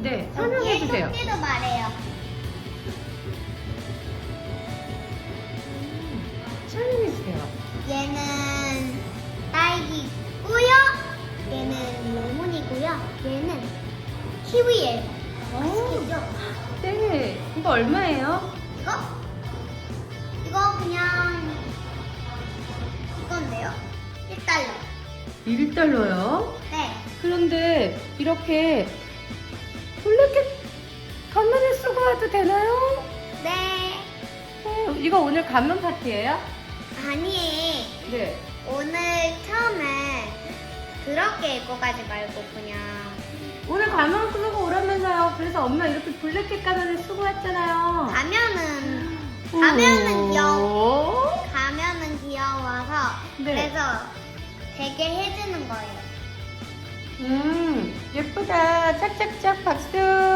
네, 설명해 주세요. 토끼도 말해요. 설명해 주세요. 얘는 딸기고요. 얘는 레몬이고요. 얘는 키위예요. 맛있겠죠? 네, 이거 얼마예요? 이거? 이거 그냥 이건데요. 1달러. 1달러요? 네. 그런데 이렇게 와도 되나요? 네. 어, 이거 오늘 가면 파티예요? 아니, 네. 오늘 처음에 그렇게 입고 가지 말고 그냥 오늘 가면 쓰고 오라면서요. 그래서 엄마 이렇게 블랙캣 가면을 쓰고 왔잖아요. 가면은 가면은 귀여워. 오. 가면은 귀여워서 네. 그래서 되게 해주는 거예요. 음, 예쁘다. 짝짝짝 박수.